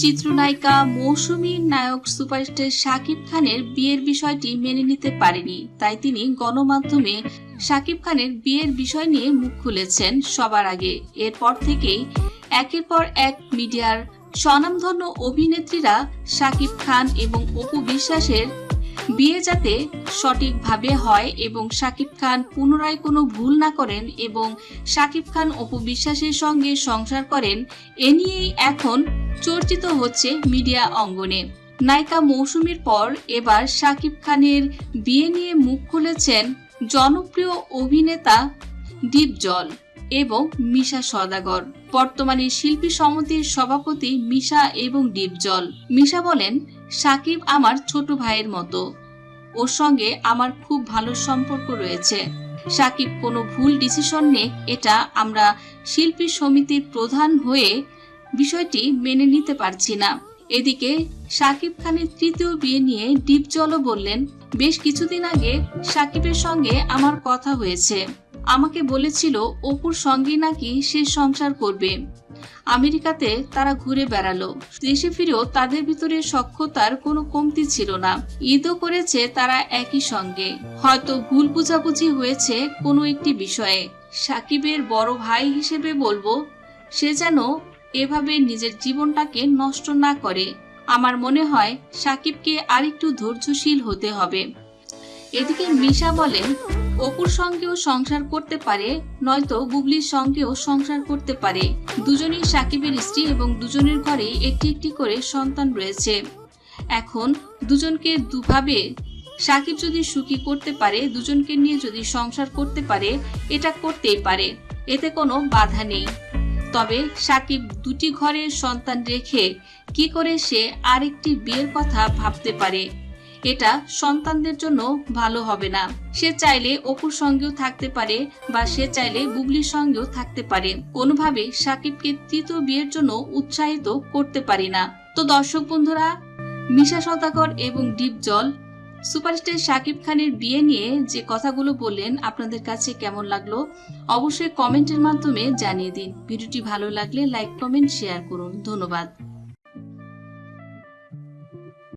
চিত্রনায়িকা মৌসুমীর নায়ক সুপারস্টার শাকিব খানের বিয়ের বিষয়টি মেনে নিতে পারেনি, তাই তিনি গণমাধ্যমে শাকিব খানের বিয়ের বিষয় নিয়ে মুখ খুলেছেন সবার আগে। এরপর থেকেই একের পর এক মিডিয়ার স্বনামধন্য অভিনেত্রীরা শাকিব খান এবং অপু বিশ্বাসের বিয়ে যাতে সঠিকভাবে হয় এবং শাকিব খান পুনরায় কোনো ভুল না করেন এবং শাকিব খান, অপু বিশ্বাসের সঙ্গে সংসার করেন, এ নিয়েই এখন চর্চিত হচ্ছে মিডিয়া অঙ্গনে। নায়িকা মৌসুমীর পর এবার শাকিব খানের বিয়ে নিয়ে মুখ খুলেছেন জনপ্রিয় অভিনেতা দীপজল এবং মিশা সদাগর বর্তমানে শিল্পী সমিতির সভাপতি মিশা এবং দীপজল। মিশা বলেন সাকিব আমার ছোট ভাইয়ের মতো। ওর সঙ্গে আমার খুব ভালো সম্পর্ক রয়েছে। সাকিব কোনো ভুল ডিসিশন নেক এটা আমরা শিল্পী সমিতির প্রধান হয়ে বিষয়টি মেনে নিতে পারছি না। এদিকে সাকিব খানের তৃতীয় বিয়ে নিয়ে ডিপজলও বললেন, বেশ কিছুদিন আগে সাকিবের সঙ্গে আমার কথা হয়েছে। আমাকে বলেছিল অপুর সঙ্গে নাকি সে সংসার করবে। আমেরিকাতে তারা ঘুরে বেড়ালো। দেশে ফিরেও তাদের ভিতরে সক্ষতার কোনো কমতি ছিল না। ঈদও করেছে তারা একই সঙ্গে। হয়তো ভুল বুঝাবুঝি হয়েছে কোনো একটি বিষয়ে। সাকিবের বড় ভাই হিসেবে বলব, সে যেন এভাবে নিজের জীবনটাকে নষ্ট না করে। আমার মনে হয় সাকিবকে আরেকটু ধৈর্যশীল হতে হবে। এদিকে মিশা বলেন, অপুর সঙ্গেও সংসার করতে পারে, নয়তো গুগলির সঙ্গেও সংসার করতে পারে। দুজনেই সাকিবের স্ত্রী এবং দুজনের ঘরে একটি একটি করে সন্তান রয়েছে। এখন দুজনকে দুভাবে সাকিব যদি সুখী করতে পারে, দুজনকে নিয়ে যদি সংসার করতে পারে, এটা করতেই পারে। এতে কোনো বাধা নেই। তবে সাকিব দুটি ঘরের সন্তান রেখে কি করে সে আরেকটি বিয়ের কথা ভাবতে পারে? এটা সন্তানদের জন্য ভালো হবে না। সে চাইলে অপুর সঙ্গেও থাকতে পারে বা সে চাইলে বুবলির সঙ্গেও থাকতে পারে। কোনোভাবে সাকিবকে তৃতীয় বিয়ের জন্য উৎসাহিত করতে পারি না। তো দর্শক বন্ধুরা, মিশা সদাগর এবং ডিপ জল সুপারস্টার শাকিব খানের বিয়ে নিয়ে যে কথাগুলো বললেন, আপনাদের কাছে কেমন লাগল? অবশ্যই কমেন্টের মাধ্যমে জানিয়ে দিন। ভিডিওটি ভালো লাগলে লাইক, কমেন্ট, শেয়ার করুন। ধন্যবাদ।